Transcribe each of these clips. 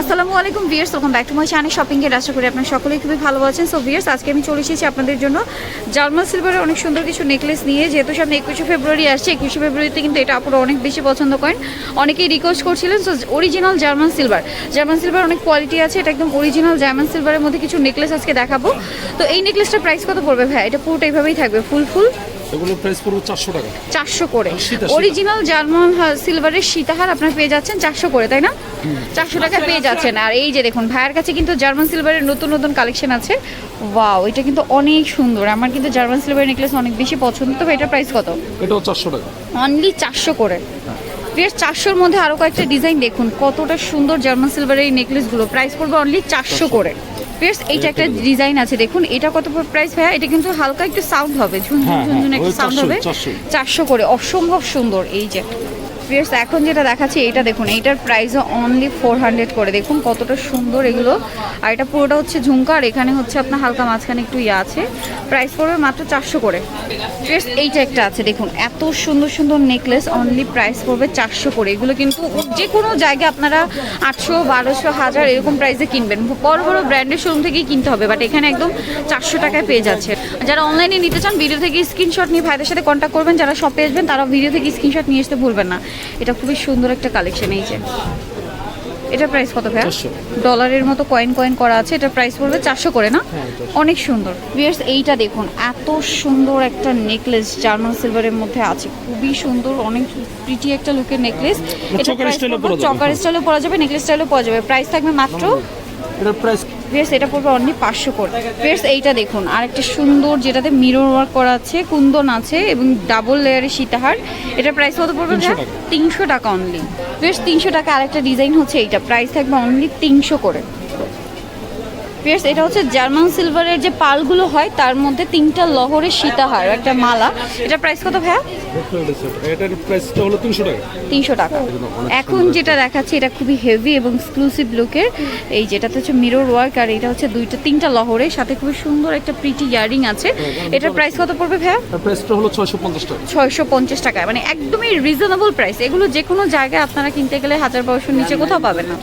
আসসালামু আলাইকুম viewers welcome back to my channel shopping এর। আশা করি আপনারা সকলেই খুবই ভালো আছেন। সো ভিয়ার্স আজকে আমি চলে এসেছি আপনাদের জন্য জার্মান সিলভারের অনেক সুন্দর কিছু নেকলেস নিয়ে। যেহেতু সামনে একুশে ফেব্রুয়ারি আসছে, একুশে ফেব্রুয়ারিতে কিন্তু এটা আপনারা অনেক বেশি পছন্দ করেন। অনেকেই রিকোয়েস্ট করছিলেন, so original German silver. German silver অনেক কোয়ালিটি আছে, এটা একদম অরিজিনাল জার্মান সিলভারের মধ্যে কিছু নেকলেস আজকে দেখাবো। তো এই নেকলেসটার প্রাইস কত পড়বে ভাই এটা পুরোটা এইভাবেই থাকবে ফুল ফুল এগুলো প্রাইস পড়বে চারশো টাকা। চারশো করে। সীতা, সীতা। অরিজিনাল জার্মান সিলভারের সীতাহার আপনার পেয়ে যাচ্ছেন চারশো করে তাই না? চারশো টাকা পেয়ে যাচ্ছেন। আর এই যে দেখুন ভাইয়ের কাছে কিন্তু জার্মান সিলভারের নতুন নতুন কালেকশন আছে। ওয়াও এটা কিন্তু অনেক সুন্দর। আমার কিন্তু জার্মান সিলভারের নেকলেস অনেক বেশি পছন্দ। তবে এটার প্রাইস কত? এটাও চারশো টাকা। অনলি চারশো করে। বেশ চারশোর মধ্যে আরও কয়েকটা ডিজাইন দেখুন। কতটা সুন্দর জার্মান সিলভারের এই নেকলেসগুলো প্রাইস পড়বে অনলি চারশো। করে। বেশ এইটা একটা ডিজাইন আছে দেখুন এটা কত প্রাইস ভাইয়া? এটা কিন্তু হালকা একটু সাউন্ড হবে ঝুনঝুন হ্যাঁ, ঝুনঝুন হ্যাঁ, একটা সাউন্ড হবে। চারশো করে অসম্ভব সুন্দর এই যে বেশ এখন যেটা দেখাচ্ছি এটা দেখুন, এইটার প্রাইসও অনলি ফোর হান্ড্রেড করে। দেখুন কতটা সুন্দর এগুলো। আর এটা পুরোটা হচ্ছে ঝুমকা, আর এখানে হচ্ছে আপনার হালকা মাঝখানে একটু ইয়ে আছে। প্রাইস পড়বে মাত্র চারশো করে। বেশ এইটা একটা আছে, দেখুন, এত সুন্দর সুন্দর নেকলেস অনলি প্রাইস পড়বে চারশো করে। এগুলো কিন্তু যে কোনো জায়গায় আপনারা আটশো, বারোশো, হাজার এরকম প্রাইসে কিনবেন। বড় বড় ব্র্যান্ডের শোরুম থেকেই কিনতে হবে বাট এখানে একদম চারশো টাকায় পেয়ে যাচ্ছে। যারা অনলাইনে নিতে চান ভিডিও থেকে স্ক্রিনশট নিয়ে ভাইদের সাথে কন্ট্যাক্ট করবেন। যারা শপে আসবেন তারা ভিডিও থেকে স্ক্রিনশট নিয়ে আসতে ভুলবেন না। এটা খুবই সুন্দর একটা কালেকশন এই যে। এটা প্রাইস কত 400 ডলারের মতো কয়েন কয়েন করা আছে। এটা প্রাইস পড়বে চারশো করে না? হ্যাঁ, 400 অনেক সুন্দর। ভিয়ার্স এইটা দেখুন এত সুন্দর একটা নেকলেস জার্মান সিলভারের মধ্যে আছে। খুবই সুন্দর অনেক প্রিটি একটা লুকের নেকলেস এটা চকার স্টাইলেও পরা যাবে। নেকলেস স্টাইলও পরা যাবে প্রাইস থাকবে মাত্র এটার প্রাইস ভিয়ার্স এটা পড়বে অনলি পাঁচশো করে। ফেস এইটা দেখুন আর একটা সুন্দর যেটাতে মিরর ওয়ার্ক করা আছে কুন্দন আছে এবং ডাবল লেয়ারের সীতাহার। এটা প্রাইস কত পড়বে 300 তিনশো টাকা অনলি বেশ তিনশো টাকা আরেকটা ডিজাইন হচ্ছে এইটা। প্রাইস থাকবে অনলি তিনশো করে। বেশ এটা হচ্ছে জার্মান সিলভারের যে পালগুলো হয় তার মধ্যে তিনটা লহরের সীতাহার একটা মালা। এটা প্রাইস কত ভাইয়া? এটার প্রাইসটা হলো তিনশো টাকা। তিনশো টাকা। এখন যেটা দেখাচ্ছে এটা খুবই হেভি এবং এক্সক্লুসিভ লুকের এই যেটাতে হচ্ছে মিরর ওয়ার্ক আর এটা হচ্ছে দুইটা তিনটা লহরের সাথে খুবই সুন্দর একটা প্রিটি ইয়ারিং আছে। এটার প্রাইস কত পড়বে ভাইয়া? প্রাইসটা হলো ছয়শো পঞ্চাশ টাকা। ছয়শো পঞ্চাশ টাকা মানে একদমই রিজনেবল প্রাইস এগুলো যে কোনো জায়গায় আপনারা কিনতে গেলে হাজার বারোশোর নিচে কোথাও পাবেন না।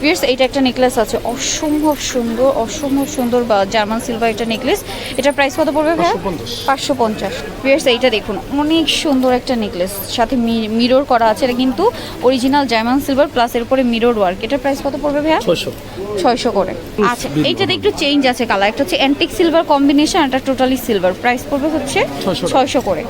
ভিয়ার্স এইটা একটা নেকলেস আছে। অসম্ভব সুন্দর অসম্ভব সুন্দর বা জার্মান সিলভার একটা নেকলেস এটা প্রাইস কত পড়বে ভাইয়া? 550 পাঁচশো পঞ্চাশ। ভিয়ার্স এইটা দেখুন অনেক সুন্দর একটা নেকলেস সাথে মিরর করা আছে এটা কিন্তু অরিজিনাল জার্মান সিলভার প্লাস এর উপরে মিরর ওয়ার্ক এটা প্রাইস কত পড়বে ভাইয়া? ছয়শো। ছয়শো করে। আচ্ছা এইটাতে একটু চেঞ্জ আছে কালার একটা হচ্ছে অ্যান্টিক সিলভার কম্বিনেশন এটা টোটালি সিলভার প্রাইস পড়বে হচ্ছে 600 ছয়শো করে।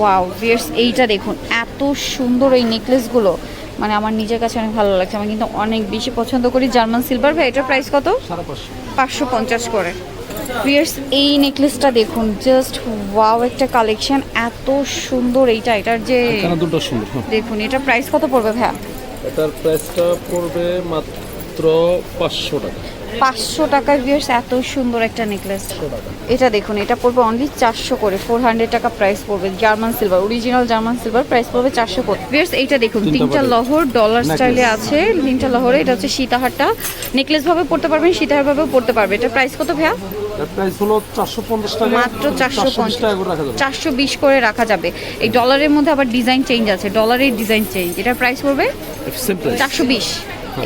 ওয়াও ভিয়ার্স এইটা দেখুন এত সুন্দর এই নেকলেসগুলো মানে আমার নিজের কাছে অনেক ভালো লাগছে। আমি কিন্তু অনেক বেশি পছন্দ করি। জার্মান সিলভার ভাই এটার প্রাইস কত? পাঁচশো পঞ্চাশ করে। প্রিয়ার্স এই নেকলেসটা দেখুন জাস্ট ওয়াও একটা কালেকশন এত সুন্দর এইটা। এটার যে দুটো সুন্দর হ্যাঁ। দেখুন এটা প্রাইস কত পড়বে ভাইয়া? এটার প্রাইসটা পড়বে মাত্র পাঁচশো টাকা। পাঁচশো টাকার ভিয়ার্স এত সুন্দর একটা নেকলেস এটা দেখুন এটা পড়বে অনলি চারশো করে ফোর হান্ড্রেড টাকা প্রাইস পড়বে German silver original German silver price পড়বে চারশো করে। ভিয়ার্স এইটা দেখুন তিনটা লহর ডলার স্টাইলে আছে তিনটা লহরে এটা হচ্ছে সীতাহারটা। নেকলেস ভাবে পড়তে পারবেন সীতাহার ভাবেও পড়তে পারবে। এটা প্রাইস কত ভাইয়া? মাত্র চারশো বিশ করে রাখা যাবে। চারশো বিশ করে রাখা যাবে। এই ডলারের মধ্যে আবার ডিজাইন চেঞ্জ আছে ডলারের ডিজাইন চেঞ্জ এটার প্রাইস পড়বে চারশো বিশ।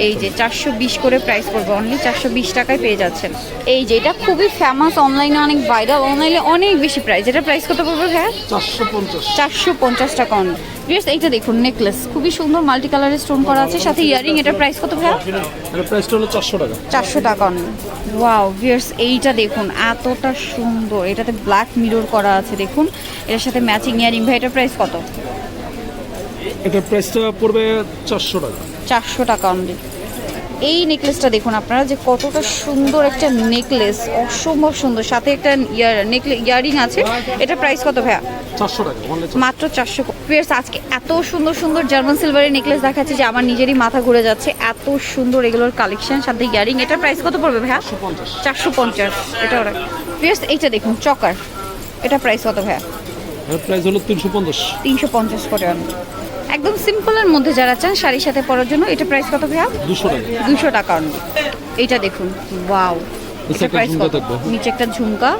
এই যে চারশো বিশ করে প্রাইস পড়বে অনলি চারশো বিশ টাকায় পেয়ে যাচ্ছেন। এই যে এটা খুবই ফেমাস অনলাইনে অনেক ভাইরাল অনলাইনে অনেক বেশি প্রাইস এটা প্রাইস কত পড়বে ভাইয়া? চারশো পঞ্চাশ। চারশো পঞ্চাশ টাকা অন ভিয়ার্স এইটা দেখুন নেকলেস খুবই সুন্দর মাল্টি কালারের স্টোন করা আছে। সাথে ইয়ারিং এটার প্রাইস কত ভাইয়া? এটার প্রাইসটা হলো চারশো টাকা। চারশো টাকা অন ওয়াও ভিয়ার্স এইটা দেখুন এতটা সুন্দর। এটাতে ব্ল্যাক মিরর করা আছে দেখুন। এটার সাথে ম্যাচিং ইয়ারিং ভাই এটার প্রাইস কত? এটার প্রাইসটা পড়বে চারশো টাকা। চারশো টাকা অনলি এই নেকলেসটা দেখুন আপনারা যে কতটা সুন্দর একটা নেকলেস অসম্ভব সুন্দর। সাথে একটা ইয়ার নেকলে ইয়ারিং আছে। এটা প্রাইস কত ভাইয়া? মাত্র চারশো পিয়ার্স আজকে এত সুন্দর সুন্দর জার্মান সিলভারের নেকলেস দেখাচ্ছে যে আমার নিজেরই মাথা ঘুরে যাচ্ছে। এত সুন্দর এগুলোর কালেকশন সাথে ইয়ারিং এটা প্রাইস কত পড়বে ভাইয়া? চারশো পঞ্চাশ। চারশো পঞ্চাশ। এটা ওরা। পিয়ার্স এইটা দেখুন চকার। এটা প্রাইস কত ভাইয়া? এটার প্রাইস হলো তিনশো পঞ্চাশ। তিনশো পঞ্চাশ করে আমি একদম সিম্পলের মধ্যে যারা চান শাড়ির সাথে পরার জন্য এটা প্রাইস কত ভাইয়া? দুশো টাকা। দুশো টাকা অনলি এইটা দেখুন ওয়াও এটা প্রাইস কত? নিচে একটা ঝুমকা।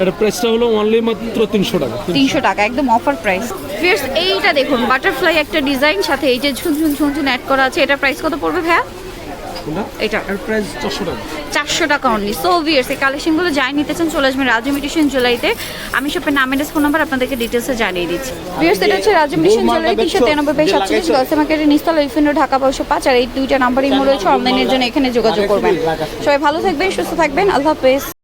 এটার প্রাইসটা হলো অনলি মাত্র তিনশো টাকা। তিনশো টাকা একদম অফার প্রাইস ফিয়ার্স এইটা দেখুন বাটারফ্লাই একটা ডিজাইন সাথে এই যে ঝুনঝুন ঝুনঝুন অ্যাড করা আছে এটা প্রাইস কত পড়বে ভাইয়া? কোনটা? এটা। এর প্রাইস চারশো টাকা অনলি সো ভিয়ার্স এই কালেকশনগুলো যাই নিতে চান চলে আসবেন রাজু মিটিশন জুলাইতে আমি শপের নাম এড্রেস ফোন নাম্বার আপনাদেরকে জানিয়ে দিচ্ছি। এটা হচ্ছে রাজু মিটিশন জুলাই মার্কেটের নিস্তলা ঢাকা বারোশো পাঁচ আর এই দুইটা নাম্বার ইমো রয়েছে অনলাইনের জন্য এখানে যোগাযোগ করবেন। সবাই ভালো থাকবেন সুস্থ থাকবেন আল্লাহ হাফেজ।